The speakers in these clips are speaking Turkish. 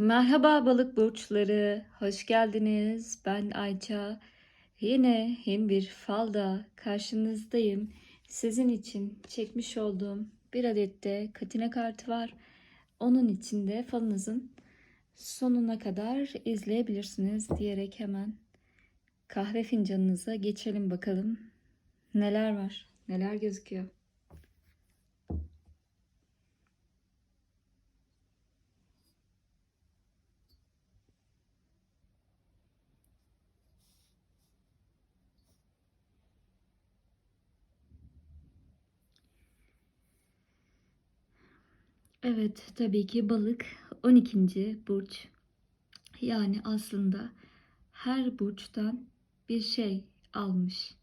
Merhaba balık burçları, hoş geldiniz. Ben Ayça. Yine yeni bir falda karşınızdayım. Sizin için çekmiş olduğum bir adet de katine kartı var. Onun içinde falınızın sonuna kadar izleyebilirsiniz diyerek hemen kahve fincanınıza geçelim bakalım. Neler var, neler gözüküyor. Evet, tabii ki balık 12. burç. Yani aslında her burçtan bir şey almış.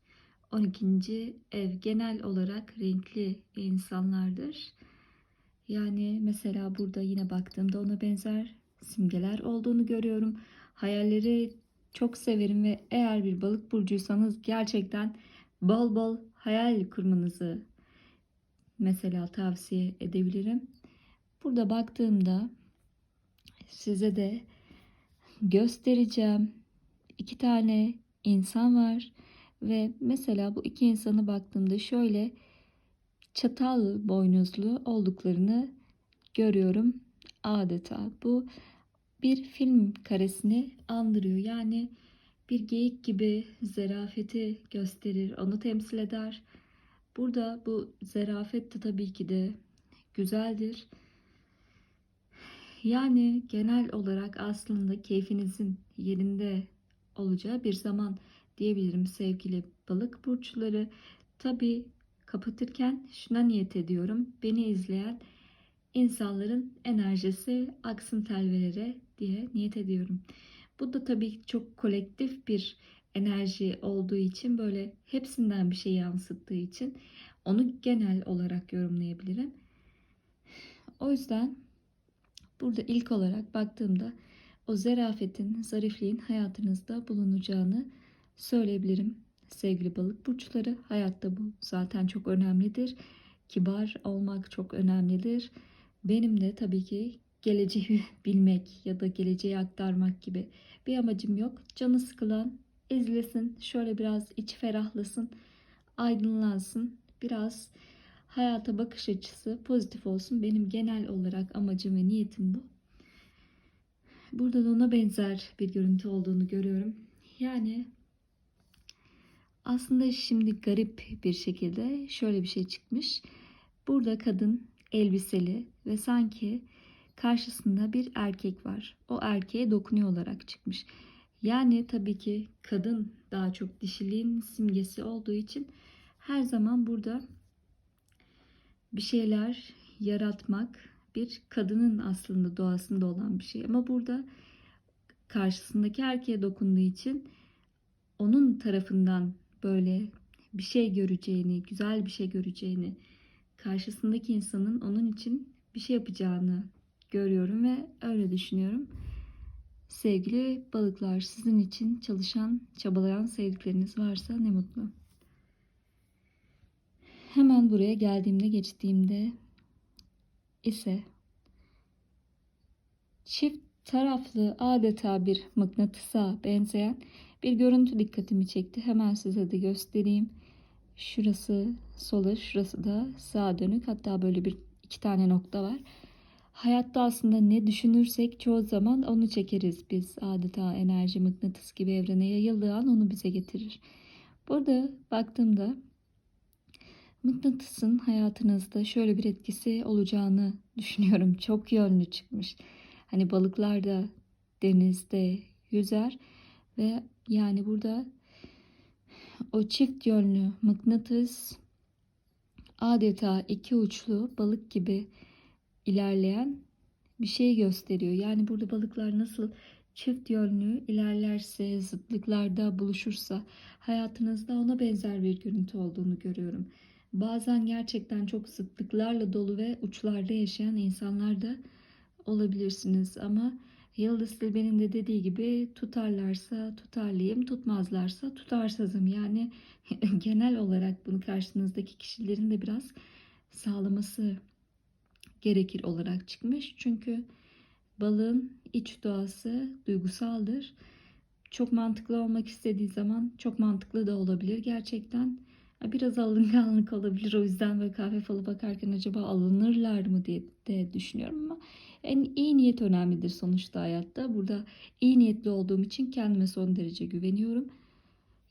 12. ev genel olarak renkli insanlardır. Yani mesela burada yine baktığımda ona benzer simgeler olduğunu görüyorum. Hayalleri çok severim ve eğer bir balık burcuysanız gerçekten bol bol hayal kurmanızı mesela tavsiye edebilirim. Burada baktığımda size de göstereceğim. iki tane insan var ve mesela bu iki insanı baktığımda şöyle çatal boynuzlu olduklarını görüyorum adeta. Bu bir film karesini andırıyor. Yani bir geyik gibi zerafeti gösterir, onu temsil eder. Burada bu zerafet de tabii ki de güzeldir. Yani genel olarak aslında keyfinizin yerinde olacağı bir zaman diyebilirim sevgili balık burçları. Tabi kapatırken şuna niyet ediyorum. Beni izleyen insanların enerjisi aksın telvelere diye niyet ediyorum. Bu da tabii çok kolektif bir enerji olduğu için böyle hepsinden bir şey yansıttığı için onu genel olarak yorumlayabilirim. O yüzden Burada ilk olarak baktığımda o zerafetin, zarifliğin hayatınızda bulunacağını söyleyebilirim. Sevgili balık burçları, hayatta bu zaten çok önemlidir. Kibar olmak çok önemlidir. Benim de tabii ki geleceği bilmek ya da geleceği aktarmak gibi bir amacım yok. Canı sıkılan izlesin, şöyle biraz iç ferahlasın, aydınlansın, biraz hayata bakış açısı pozitif olsun. Benim genel olarak amacım ve niyetim bu. Burada da ona benzer bir görüntü olduğunu görüyorum. Yani aslında şimdi garip bir şekilde şöyle bir şey çıkmış. Burada kadın elbiseli ve sanki karşısında bir erkek var. O erkeğe dokunuyor olarak çıkmış. Yani tabii ki kadın daha çok dişiliğin simgesi olduğu için her zaman burada bir şeyler yaratmak bir kadının aslında doğasında olan bir şey. Ama burada karşısındaki erkeğe dokunduğu için onun tarafından böyle bir şey göreceğini, güzel bir şey göreceğini, karşısındaki insanın onun için bir şey yapacağını görüyorum ve öyle düşünüyorum. Sevgili balıklar, sizin için çalışan, çabalayan sevdikleriniz varsa ne mutlu. Hemen buraya geldiğimde geçtiğimde ise çift taraflı adeta bir mıknatısa benzeyen bir görüntü dikkatimi çekti. Hemen size de göstereyim. Şurası sola, şurası da sağa dönük. Hatta böyle bir iki tane nokta var. Hayatta aslında ne düşünürsek çoğu zaman onu çekeriz biz. Adeta enerji mıknatıs gibi evrene yayıldığı an onu bize getirir. Burada baktığımda mıknatısın hayatınızda şöyle bir etkisi olacağını düşünüyorum. Çok yönlü çıkmış. Hani balıklar da denizde yüzer ve yani burada o çift yönlü mıknatıs adeta iki uçlu balık gibi ilerleyen bir şey gösteriyor. Yani burada balıklar nasıl çift yönlü ilerlerse, zıtlıklarda buluşursa hayatınızda ona benzer bir görüntü olduğunu görüyorum. Bazen gerçekten çok zıtlıklarla dolu ve uçlarda yaşayan insanlar da olabilirsiniz ama Yıldız Tilbe'nin de dediği gibi tutarlarsa tutarlıyım, tutmazlarsa tutarsızım. Yani genel olarak bunu karşınızdaki kişilerin de biraz sağlaması gerekir olarak çıkmış. Çünkü balığın iç doğası duygusaldır. Çok mantıklı olmak istediği zaman çok mantıklı da olabilir gerçekten. Biraz alınganlık olabilir. O yüzden böyle kahve falı bakarken acaba alınırlar mı diye de düşünüyorum ama en iyi niyet önemlidir sonuçta hayatta. Burada iyi niyetli olduğum için kendime son derece güveniyorum.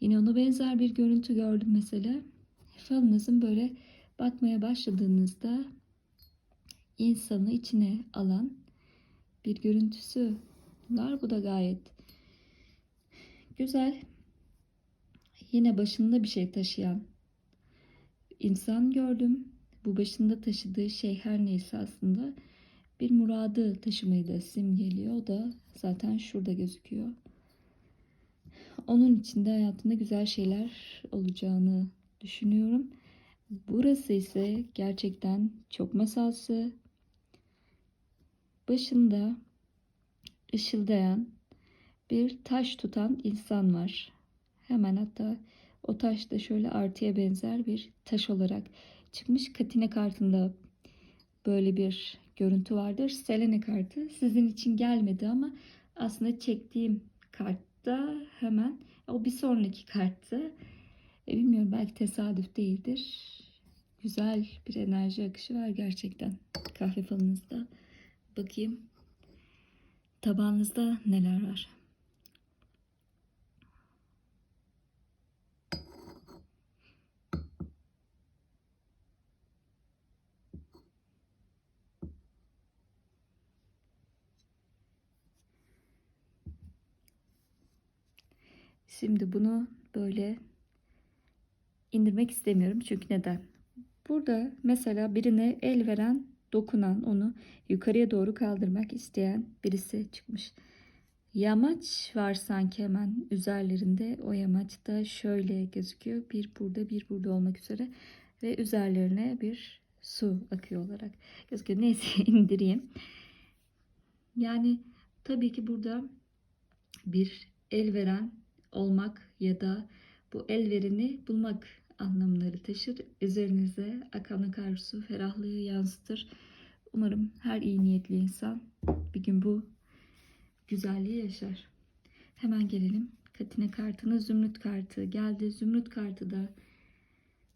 Yine ona benzer bir görüntü gördüm mesela. Falınızın böyle bakmaya başladığınızda insanı içine alan bir görüntüsü var. Bu da gayet güzel. Yine başında bir şey taşıyan insan gördüm. Bu başında taşıdığı şey her neyse aslında bir muradı taşımayı da simgeliyor. O da zaten şurada gözüküyor. Onun içinde hayatında güzel şeyler olacağını düşünüyorum. Burası ise gerçekten çok masalsı. Başında ışıldayan bir taş tutan insan var. Hemen hatta o taş da şöyle artıya benzer bir taş olarak çıkmış. Katine kartında böyle bir görüntü vardır. Selene kartı sizin için gelmedi ama aslında çektiğim kartta hemen o bir sonraki karttı. E, bilmiyorum belki tesadüf değildir. Güzel bir enerji akışı var gerçekten kahve falınızda. Bakayım tabağınızda neler var. Şimdi bunu böyle indirmek istemiyorum. Çünkü neden? Burada mesela birine el veren, dokunan, onu yukarıya doğru kaldırmak isteyen birisi çıkmış. Yamaç var sanki hemen üzerlerinde. O yamaç da şöyle gözüküyor. Bir burada, bir burada olmak üzere. Ve üzerlerine bir su akıyor olarak gözüküyor. Neyse indireyim. Yani tabii ki burada bir el veren olmak ya da bu elvereni bulmak anlamları taşır. Üzerinize akan akarsu ferahlığı yansıtır. Umarım her iyi niyetli insan bir gün bu güzelliği yaşar. Hemen gelelim. Katine kartına zümrüt kartı geldi. Zümrüt kartı da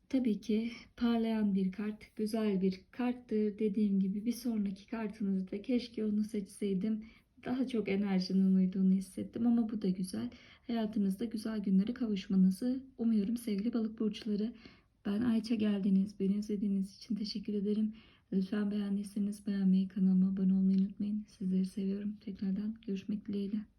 tabii ki parlayan bir kart. Güzel bir karttır. Dediğim gibi bir sonraki kartınızda keşke onu seçseydim daha çok enerjinin uyduğunu hissettim ama bu da güzel. Hayatınızda güzel günlere kavuşmanızı umuyorum sevgili balık burçları. Ben Ayça geldiniz. Beni izlediğiniz için teşekkür ederim. Lütfen beğendiyseniz beğenmeyi, kanalıma abone olmayı unutmayın. Sizleri seviyorum. Tekrardan görüşmek dileğiyle.